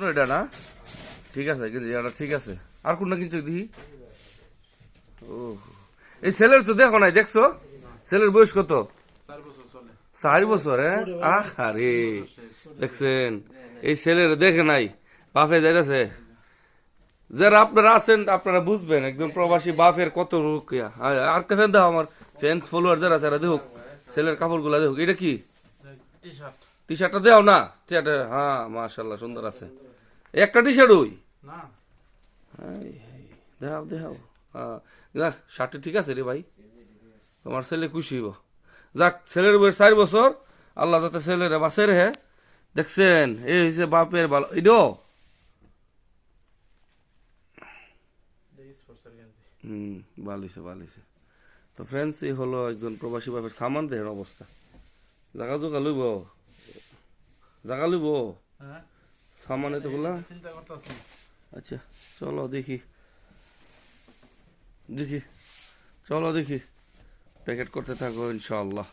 আপনার এটা না? ঠিক আছে কিন্তু এটা ঠিক আছে। আর কোনটা কিনছো দেখি ও এই ছেলের তো দেখো নাই দেখছ? ছেলের বয়স কত? চার বছর চলে। চার বছর হ্যাঁ? আরে দেখছেন? এই ছেলের দেখে নাই বাপে যাইতেছে। যারা আপনারা আছেন আপনারা বুঝবেন একদম প্রবাসী বাপের কত রোগ ইয়া। আর কে ফ্যান দাও আমার। ফ্যান্স ফলোয়ার যারা যারা দেখুক। ছেলের কাপড়গুলা দেখুক। এটা কি? টি শার্ট টি শার্টটা দেও না? টি শার্ট হ্যাঁ মাশাল্লাহ সুন্দর আছে। একটা টি শার্ট ওই দেখাও দেখাও। যাক শার্টটি ঠিক আছে রে ভাই। তোমার ছেলে খুশি হইব। যাক ছেলের বয়স চার বছর। আল্লাহ যাতে ছেলের বাঁচে রে দেখছেন এই হয়েছে বাপের ভালো ইডো হুম ভালো হয়েছে ভালো হয়েছে তো ফ্রেন্ডস এই হলো একজন প্রবাসী বাপের সামান দেহের অবস্থা। জাগা জোগা লইব। জাগা লইব। হ্যাঁ। সামান এত বললাম। আচ্ছা চলো দেখি। দেখি চলো দেখি। প্যাকেট করতে থাকো ইনশাআল্লাহ।